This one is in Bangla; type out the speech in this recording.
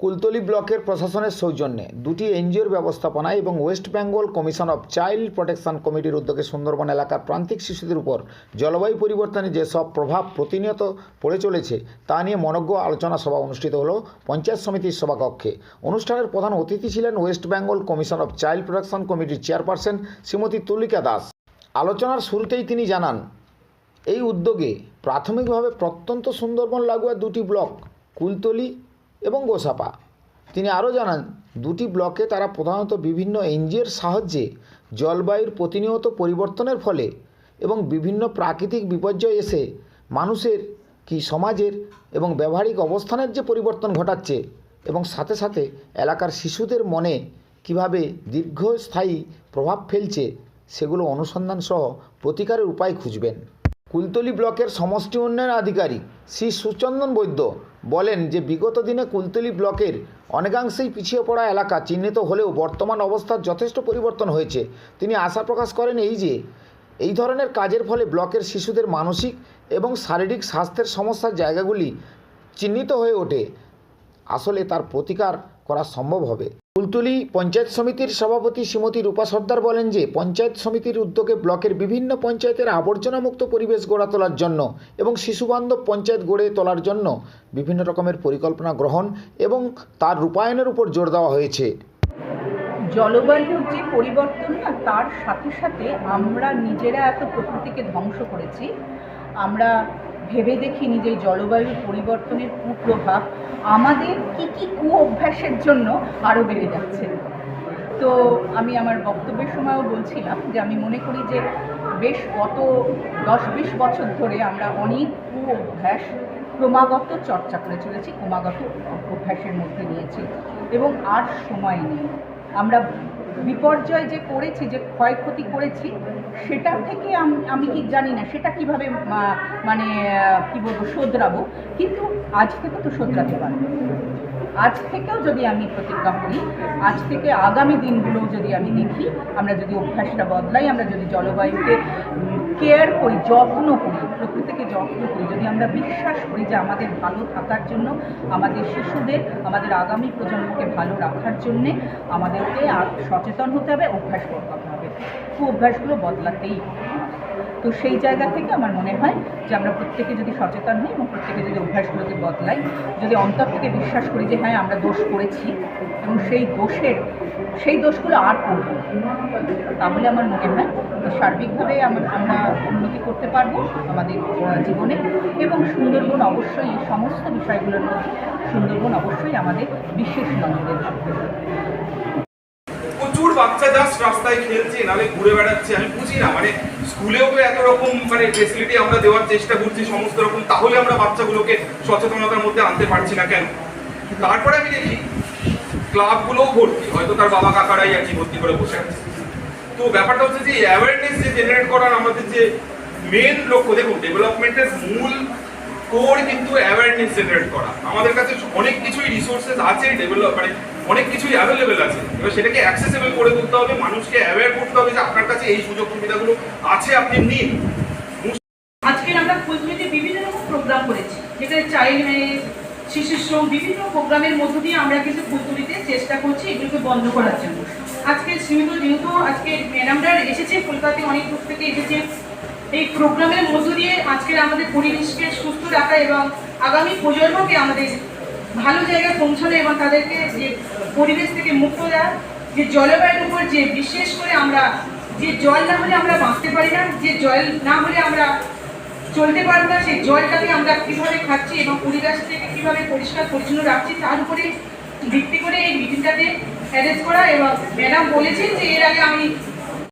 কুলতলি ব্লকের প্রশাসনের সৌজন্যে দুটি এনজিওর ব্যবস্থাপনায় এবং West Bengal commission of child protection কমিটির উদ্যোগে সুন্দরবন এলাকার প্রান্তিক শিশুদের উপর জলবায়ু পরিবর্তনে যেসব প্রভাব প্রতিনিয়ত পড়ে চলেছে, তা নিয়ে মনজ্ঞ আলোচনা সভা অনুষ্ঠিত হল পঞ্চায়েত সমিতির সভাকক্ষে। অনুষ্ঠানের প্রধান অতিথি ছিলেন West Bengal commission of child protection কমিটির চেয়ারপারসন শ্রীমতী তুলিকা দাস। আলোচনার শুরুতেই তিনি জানান, এই উদ্যোগে প্রাথমিকভাবে প্রত্যন্ত সুন্দরবন লাগোয়া দুটি ব্লক, কুলতলি এবং গোসাপা। তিনি আরও জানান, দুটি ব্লকে তারা প্রধানত বিভিন্ন এনজিওর সাহায্যে জলবায়ুর প্রতিনিয়ত পরিবর্তনের ফলে এবং বিভিন্ন প্রাকৃতিক বিপর্যয় এসে মানুষের কি সমাজের এবং ব্যবহারিক অবস্থানের যে পরিবর্তন ঘটাচ্ছে এবং সাথে সাথে এলাকার শিশুদের মনে কীভাবে দীর্ঘস্থায়ী প্রভাব ফেলছে সেগুলো অনুসন্ধান সহ প্রতিকারের উপায় খুঁজবেন। কুলতলি ব্লকের সমষ্টি উন্নয়ন আধিকারিক শ্রী সুচন্দন বৈদ্য বলেন যে বিগত দিনে কুলতলি ব্লকের অনেকাংশেই পিছিয়ে পড়া এলাকা চিহ্নিত হলেও বর্তমান অবস্থার যথেষ্ট পরিবর্তন হয়েছে। তিনি আশা প্রকাশ করেন এই যে, এই ধরনের কাজের ফলে ব্লকের শিশুদের মানসিক এবং শারীরিক স্বাস্থ্যের সমস্যার জায়গাগুলি চিহ্নিত হয়ে ওঠে। আসলে তার প্রতিকার করা সম্ভব হবে। কুলতুলি পঞ্চায়েত সমিতির সভাপতি শ্রীমতী রূপা সর্দার বলেন যে, পঞ্চায়েত সমিতির উদ্যোগে ব্লকের বিভিন্ন পঞ্চায়েতের আবর্জনামুক্ত পরিবেশ গড়া তোলার জন্য এবং শিশুবান্ধব পঞ্চায়েত গড়ে তোলার জন্য বিভিন্ন রকমের পরিকল্পনা গ্রহণ এবং তার রূপায়ণের উপর জোর দেওয়া হয়েছে। জলবায়ুর যে পরিবর্তন না, তার সাথে সাথে আমরা নিজেরা এত প্রকৃতিকে ধ্বংস করেছি। আমরা ভেবে দেখিনি যে জলবায়ুর পরিবর্তনের কুপ্রভাব আমাদের কি কি কু অভ্যাসের জন্য আরও বেড়ে যাচ্ছে। তো আমি আমার বক্তব্যের সময়ও বলছিলাম যে আমি মনে করি যে বেশ গত দশ বিশ বছর ধরে আমরা অনেক কু অভ্যাস ক্রমাগত চর্চা করে চলেছি, ক্রমাগত অভ্যাসের মধ্যে নিয়েছি এবং আর সময় নেই। আমরা বিপর্যয় যে করেছি, যে ক্ষয়ক্ষতি করেছি, সেটা থেকে আমি কি জানি না, সেটা কীভাবে মানে কি বলব, শোধরাবো। কিন্তু আজ থেকে তো শোধরাতে পারব। আজ থেকেও যদি আমি প্রতিজ্ঞা করি, আজ থেকে আগামী দিনগুলো যদি আমি দেখি, আমরা যদি অভ্যাসটা বদলাই, আমরা যদি জলবায়ুকে কেয়ার করি, যত্ন করি যত্ন যদি আমরা বিশ্বাস করি যে আমাদের ভালো থাকার জন্য, আমাদের শিশুদের, আমাদের আগামী প্রজন্মকে ভালো রাখার জন্যে আমাদেরকে আর সচেতন হতে হবে, অভ্যাস করতে হবে। অভ্যাসগুলো বদলাতেই তো সেই জায়গা থেকে আমার মনে হয় যে আমরা প্রত্যেকে যদি সচেতন হই এবং প্রত্যেকে যদি অভ্যাসগুলোকে বদলাই, যদি অন্তর থেকে বিশ্বাস করি যে হ্যাঁ আমরা দোষ করেছি এবং সেই দোষের, সেই দোষগুলো আর করব তাহলে আমার মনে হয় সার্বিকভাবে আমরা উন্নতি করতে পারব, আমাদের জীবনে এবং সুন্দরবন অবশ্যই এই সমস্ত বিষয়গুলোর সুন্দরবন অবশ্যই আমাদের বিশেষ নজরে থাকবে প্রচুর বাচ্চা জাস্ট রাস্তায় খেলছে নালে ঘুরে বেড়াচ্ছে, আমি বুঝি না মানে স্কুলেও তো এত রকম মানে ফেসিলিটি আমরা দেওয়ার চেষ্টা করছি সমস্ত রকম, তাহলে আমরা বাচ্চাগুলোকে সচেতনতার মধ্যে আনতে পারছি না কেন? তারপরে আমি দেখি, ক্লাবগুলোও ভর্তি, হয়তো তার বাবা কাকারাই আর কি ভর্তি করে বসে আছে। তো ব্যাপারটা হচ্ছে যে অ্যাওয়ারনেস যে জেনারেট করার আমাদের যে মেন লক্ষ্য দেখুন ডেভেলপমেন্টের মূল কোর কিন্তু অ্যাওয়ারনেস জেনারেট করা। আমাদের কাছে অনেক কিছুই রিসোর্সেস আছে ডেভেলপ মানে অনেক কিছুই অ্যাভেলেবেল আছে। এবার সেটাকে অ্যাক্সেসেবল করে তুলতে হবে, মানুষকে অ্যাওয়্যার করতে হবে যে আপনার কাছে এই সুযোগ সুবিধাগুলো আছে আপনি নিন। আজকে আমরা ফুলগুলিতে বিভিন্ন রকম প্রোগ্রাম করেছি। যেখানে চাইল্ড ম্যারেজ শিশু বিভিন্ন প্রোগ্রামের মধ্য দিয়ে আমরা কিন্তু ফুলতুলিতে চেষ্টা করছি এগুলোকে বন্ধ করার জন্য। আজকে সীমিত যেহেতু আজকে ম্যাডামরা এসেছে কলকাতাতে অনেক দূর থেকে এসেছে। এই প্রোগ্রামের মধ্য দিয়ে আজকের আমাদের পরিবেশকে সুস্থ রাখা এবং আগামী প্রজন্মকে আমাদের ভালো জায়গায় পৌঁছানো এবং তাদেরকে যে পরিবেশ থেকে মুক্ত দেওয়া, যে জলবায়ুর উপর যে বিশেষ করে আমরা, যে জল না হলে আমরা বাঁচতে পারি না, যে জল না হলে আমরা চলতে পারব না, সেই জলটাকে আমরা কীভাবে খাচ্ছি এবং পরিবেশ থেকে কীভাবে পরিষ্কার পরিচ্ছন্ন রাখছি, তার উপরে ভিত্তি করে এই মিটিংটাতে অ্যারেঞ্জ করা এবং ম্যাডাম বলেছেন যে এর আগে আমি